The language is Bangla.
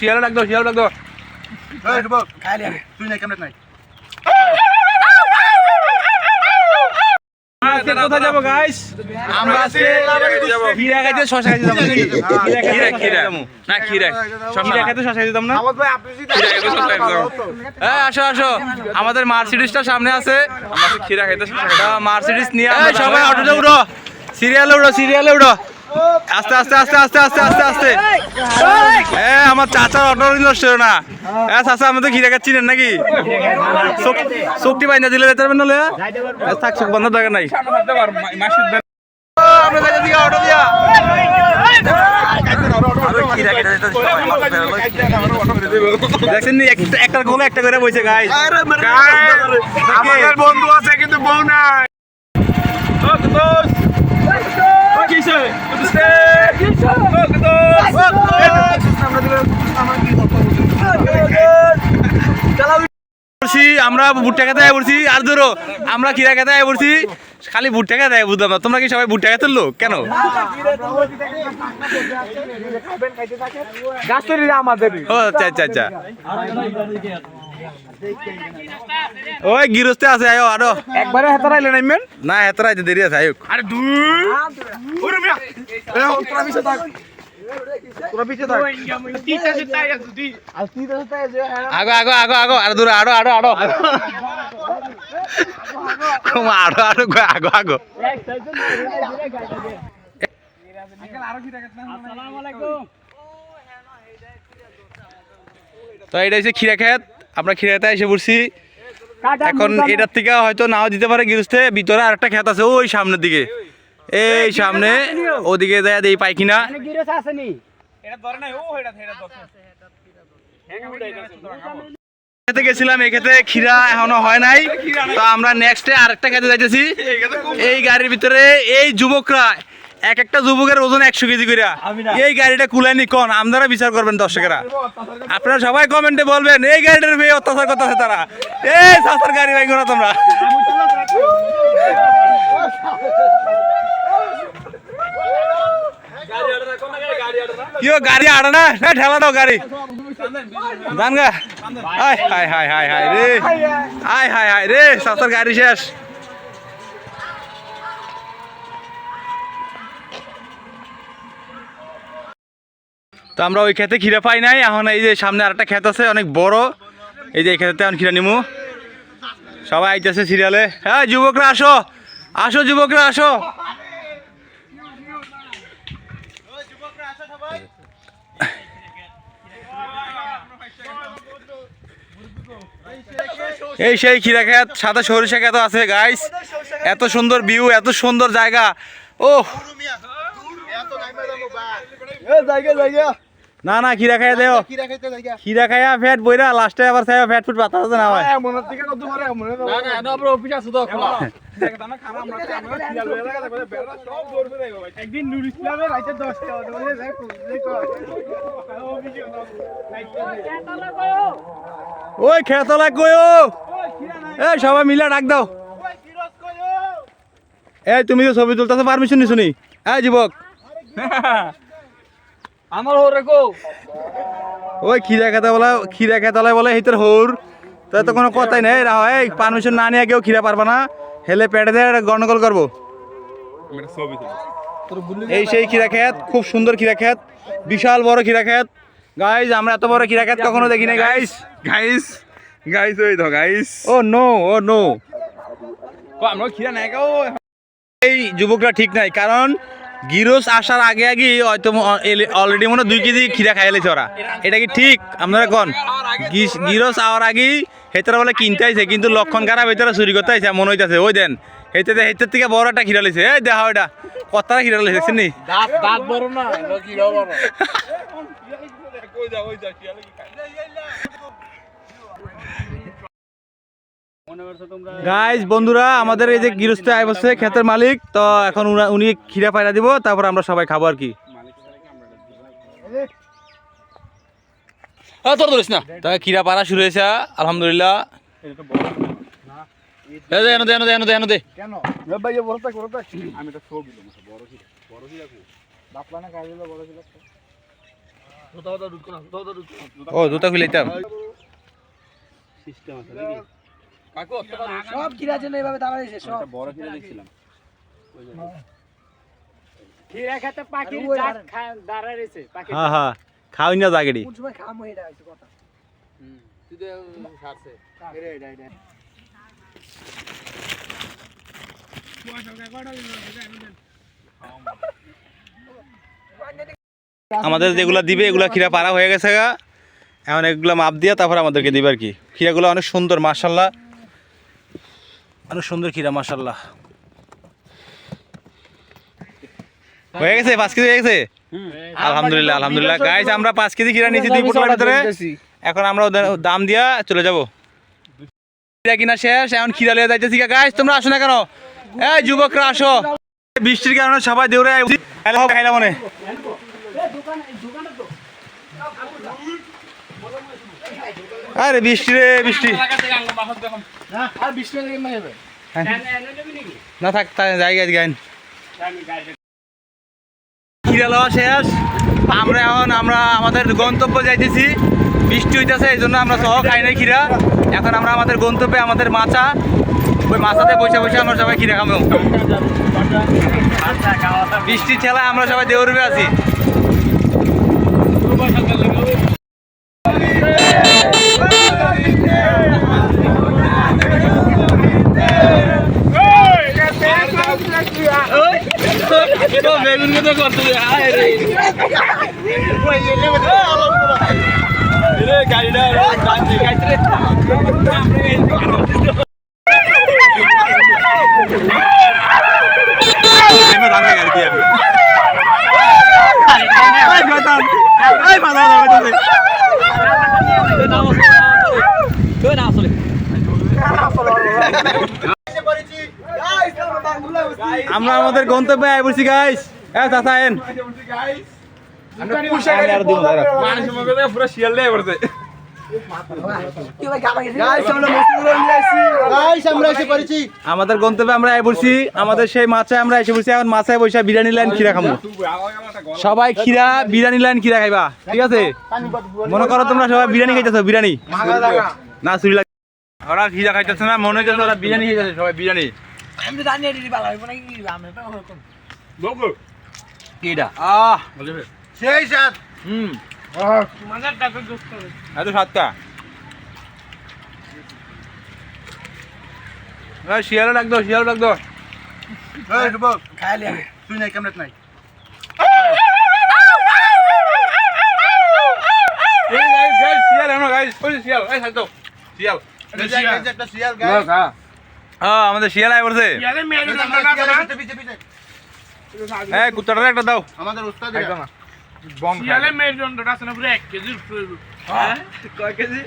শিয়াল ডাক দাও শিয়াল ডাক দাও। তুই নাই? কেমন নাই কোথায় যাব গাইস আমরা আজকে খিরা খাইতে শশা খাইতে যাব নাকি? খিরা খিরা না খিরা খিরা খাইতে শশা খাইতে না? খিরা খাইতে শশা খাইতে যাব। হ্যাঁ আসো আসো। আমাদের মার্সিডিসটা সামনে আছে। আমরা খিরা খাইতে শশা খাইতে মার্সিডিস নিয়ে সবাই অটোতে উঠো সিরিয়ালে উঠো সিরিয়ালে উঠো আস্তে আস্তে আস্তে আস্তে আস্তে আস্তে আস্তে। এ আমার চাচার অটো নষ্ট হলো না হ্যাঁ চাচা আমাদের খিরা খাচ্ছি নাকি? শক- শক্তি বাইনা দিলে যেতে পারবেন নাহলে এ, থাক চোখ বন্ধ দরকার নাই। দেখছেন একটা গোলে একটা করে বইছে আমাদের বন্ধু আছে কিন্তু বউ নাই। আমরা ভুট্টা খেতে পড়ছি। আর ধরো আমরা কিরা খেতে পড়ছি। খালি ভুট্টা খেতে বুঝলাম না। তোমরা কি সবাই ভুট্টা খেতে লোক কেন? ও আচ্ছা আচ্ছা আচ্ছা। ওই গিরস্তে আছে আয়ো আরও। একবারে হাতে রাইলে নাইমেন না এত রাইতে দেরি আছে আয়ুক। আরে দূর ওরে মিয়া। এ তোরা পিছে থাক। তোরা পিছে থাক। তিনটা যে তাই আছে তুই আর তিনটা যে তাই আছে আগো আগো আগো আগো আরও দূরে আরও আরও আরও। কমা আরও আরও গো- আগো আগো। তো এটা হচ্ছে খিরা খেত আমরা খিরাতে এসে পড়ছি। এখন এটার থেকে হয়তো নাও দিতে পারে গিরুস্তে ভিতরে আরেকটা খেত আছে ওই সামনের দিকে। এই সামনে ওদিকে যায় দেই পাই কিনা। খেতে গেছিলাম এই খেতে খিরা এখনও হয় নাই। তো আমরা নেক্সটে আরেকটা খেতে যাইতেছি। এই গাড়ির ভিতরে এই যুবকরা এক একটা যুবকের ওজন একশো কেজি করে এই গাড়িটা কুলাইনি কন আপনারা বিচার করবেন দর্শকেরা। আপনারা সবাই কমেন্টে বলবেন এই গাড়িটার মেয়ে অত্যাচার করতেছে তারা। এই সাস্তার গাড়ি ভাই করো তোমরা। কি গাড়ি আড়ে না? না ঠেলা দাও গাড়ি। জান গা হাই হাই হাই হাই হাই রে। হাই হাই হাই রে সাস্তার গাড়ি শেষ। তো আমরা ওই খেতে খিরা পাই নাই। এখন এই যে সামনে আরেকটা ক্ষেত আছে, অনেক বড়। এই যে এই খেতে এখন খিরা নিমু। সবাই আইতেছে সিরিয়ালে। হ্যাঁ যুবকরা আসো আসো যুবকরা, আসো। এই সেই খিরা খেত সাদা সরিষা খেত আছে গাইস এত সুন্দর ভিউ এত সুন্দর জায়গা। ও জায়গা জায়গা। না না খিরা খাইয়া দেও। খিরা খাইয়া ফ্যাট বইরা লাস্টে আবার খাইয়া ফ্যাট ফুট পাতা আছে না এ মনের থেকে কত মারে মনে না না না আমরা অফিস আছে তো খোলা একদিন নুর ইসলামের রাইতে 10 টা বলে যাই ওই খেতলা কইও। এই সবাই মিলা ডাক দাও। এই তুমি তো ছবি তুলতেছো পারমিশন নিছো নি? এই যুবক। আমার ওরে গো। ওই খিরা খেতে বলে খিরা খেতলায় বলে হিতের হৌর। তো তো কোনো কথাই নেই রাহ এই পারমিশন না নিয়ে কেউ খিরা পারবা না। হেলে পেটে দিয়ে গন্ডগোল করব। এই সেই খিরা খেত খুব সুন্দর খিরা খেত বিশাল বড় খিরা খেত। গাইজ আমরা এত বড় খিরা খেত কখনো দেখি না গাইজ গাইস গাইস ওই তো guys oh no oh no আমরা খিরা নাই এই যুবকরা ঠিক নাই কারণ গিরোস আসার আগে আগে হয়তো অলরেডি মনে দুই কেজি খিরা খাই লেছে ওরা। এটা কি ঠিক? আপনারা কোন? গিস- গিরোস আওয়ার আগেই হেতারা বলে কিনতে আইছে কিন্তু লক্ষণ খারাপ হেতারা চুরি করতে আইছে মনে হইতাছে ওই দেন হেতে হেতের থেকে বড় একটা খিরা লেছে এই দেখা ওইটা কতটা খিরা লেছে দেখছেন বড় না কি বড় কই যা ওই যা খিরা লাগি গাইজ বন্ধুরা আমাদের এই যে গৃহস্থ আয় বসছে ক্ষেতের মালিক তো এখন উনা- উনি খিরা পায়রা দিব তারপর আমরা সবাই খাব আর কি। হ্যাঁ তোর ধরিস না। তা খিরা পাড়া শুরু হয়েছে আলহামদুলিল্লাহ। ও জুতা খুলে দিতাম। সব খিরা জন্য এভাবে দাঁড়াইছে সব। বড় খিরা দেখছিলাম। হ্যাঁ হ্যাঁ খাওয়াই না জাগেরি। কোন সময় খামো এটা হচ্ছে কথা। আমাদের যেগুলো দিবে এগুলা খিরা পারা হয়ে গেছে গা। এখন এগুলো মাপ দিয়ে তারপর আমাদেরকে দিবে আর কি। খিরাগুলো অনেক সুন্দর মার্শাল্লাহ অনেক সুন্দর খিরা মার্শাল্লাহ হয়ে গেছে? পাঁচ কেজি হয়ে গেছে? আলহামদুলিল্লাহ আলহামদুলিল্লাহ। গাইস আমরা পাঁচ কেজি খিরা নিয়েছি দুই ফুটের ভিতরে। এখন আমরা দাম দিয়া চলে যাব। খিরা কিনা শেষ এখন খিরা লিয়ে যাইতেছি গাইস তোমরা আসো না কেন? এই যুবকরা আসো। বৃষ্টির কারণে সবাই দেউরে খাইলা হোক খাইলা মনে। আরে বৃষ্টি রে, বৃষ্টি। না থাক খিরা লওয়া শেষ। আমরা এখন, আমরা আমাদের গন্তব্য যাইতেছি। বৃষ্টি হইতেছে, এই জন্য আমরা সহ খাই নাই খিরা এখন আমরা আমাদের গন্তব্যে, আমাদের মাচা। ওই মাছাতে বসে বসে আমরা সবাই খিরা খাব বৃষ্টির ঠেলায় আমরা সবাই দেউরবে আছি। আমরা আমাদের গন্তব্যে আয় বলছি গাইস হ্যাঁ চাচা এন আমাদের গন্তব্যে আমরা বলছি আমাদের সেই মাছায় আমরা এসে বলছি এখন মাছায় বসে বিরিয়ানি লাইন খিরা খাব। সবাই খিরা বিরিয়ানি লাইন খিরা খাইবা। ঠিক আছে? মনে করো তোমরা সবাই বিরিয়ানি খাইতেছো বিরিয়ানি। না লাগে ওরা খিরা খাইতেছে না মনে হইতেছে ওরা বিরিয়ানি খাইতেছে সবাই বিরিয়ানি। আমি তো জানি এটি ভালো হইব নাকি আমি তো ওরকম। আহ! সেই সাত হুম। এত শিয়ালও শিয়ালও তুই নাই কেমনে নাই? হ্যাঁ। আমাদের শিয়াল আয় পড়ছে। কুত্তাটারে একটা দাও। আমাদের উস্তাদ বম শিয়ালে মেরুদণ্ডটা আছে না পুরো এক কেজির। হ্যাঁ? কয় কেজি